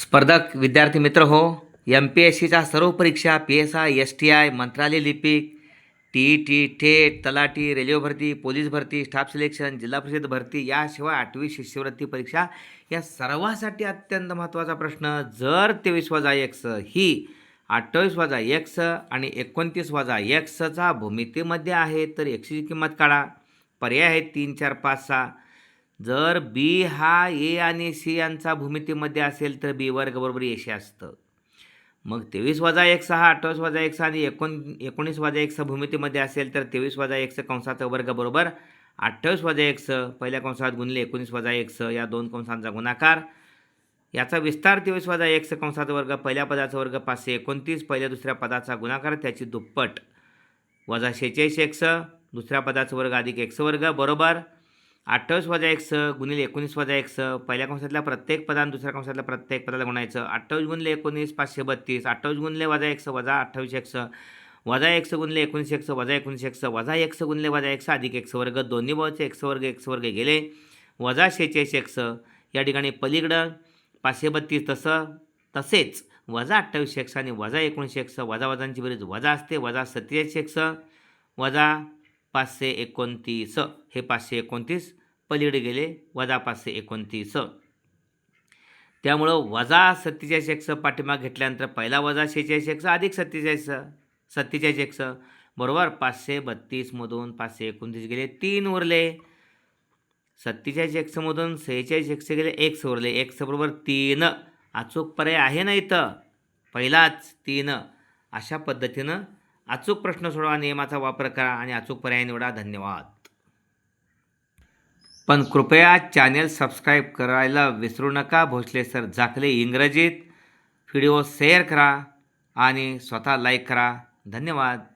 स्पर्धक विद्यार्थी मित्र हो एम पी एस सीच्या सर्व परीक्षा P S I S T I मंत्रालय लिपिक टी ई टी टेट तलाठी रेल्वे भरती पोलीस भरती स्टाफ सिलेक्शन जिल्हा परिषद भरती याशिवाय आठवी शिष्यवृत्ती परीक्षा या सर्वासाठी अत्यंत महत्त्वाचा प्रश्न. जर तेवीस वजा एक्स ही अठ्ठावीस वजा एक्स आणि एकोणतीस वजा एक्सचा भूमितीमध्ये आहे तर एक्सची किंमत काढा. पर्याय आहेत तीन चार पाच सहा. जर बी हा ए आणि सी यांचा भूमितीमध्ये असेल तर बी वर्ग बरोबर एशी असतं. मग तेवीस वजा एक सहा अठ्ठावीस वजा एक्स आणि एकोण एकोणीस वजा एक्स भूमितीमध्ये असेल तर तेवीस वजा स कंसाचा वर्ग बरोबर अठ्ठावीस वजा स पहिल्या कंसात गुणले एकोणीस वजा स या दोन कंसांचा गुणाकार. याचा विस्तार तेवीस वजा स कंसाचा वर्ग पहिल्या पदाचा वर्ग पाचशे एकोणतीस पहिल्या दुसऱ्या पदाचा गुणाकार त्याची दुप्पट. वजा शेहेचाळीस स दुसऱ्या पदाचा वर्ग अधिक एक्स वर्ग बरोबर. अठ्ठावीस वजा एक्स गुणिले एकोणीस वजा एक्स पहिल्या कंसातल्या प्रत्येक पदान दुसऱ्या कंसातल्या प्रत्येक पदाला गुणायचं. अठ्ठावीस गुणले एकोणीस पाचशे बत्तीस. अठ्ठावीस गुणले वजा एक्स वजा अठ्ठावीस एक्स वजा एक्स गुणले एकोणीस एक्स वजा एकोणीस एक्स वजा एक्स गुणले वजा एक्स अधिक एक्स वर्ग. दोन्ही भावाचे एक्स वर्ग एक्स वर्ग गेले. वजा शेहेचाळीस एक्स या ठिकाणी पलीकडं पाचशे बत्तीस तसं तसेच वजा अठ्ठावीस एक्स आणि वजा एकोणीस एक्स वजा वजांची बेरीज वजा असते वजा सत्तेचाळीस एक्स वजा पाचशे एकोणतीस. हे पाचशे एकोणतीस पलीकडे गेले वजा पाचशे एकोणतीस. त्यामुळं वजा सत्तेचाळीस एक्स पाठिंबा घेतल्यानंतर पहिला वजा शेहेचाळीस एक्स अधिक सत्तेचाळीस सत्तेचाळीस एक्स. बरोबर पाचशे बत्तीसमधून पाचशे एकोणतीस गेले तीन उरले. सत्तेचाळीस एक्समधून सेहेचाळीस एक्स गेले एक्स उरले. एक्स बरोबर तीन. अचूक पर्याय आहे ना इथं? पहिलाच तीन. अशा पद्धतीनं अचूक प्रश्न सोडवा नियमाचा वापर करा आणि अचूक पर्याय निवडा. धन्यवाद. पण कृपया चॅनेल सबस्क्राईब करायला विसरू नका. भोसले सर झाकले इंग्रजीत. व्हिडिओ शेअर करा आणि स्वतः लाईक करा. धन्यवाद.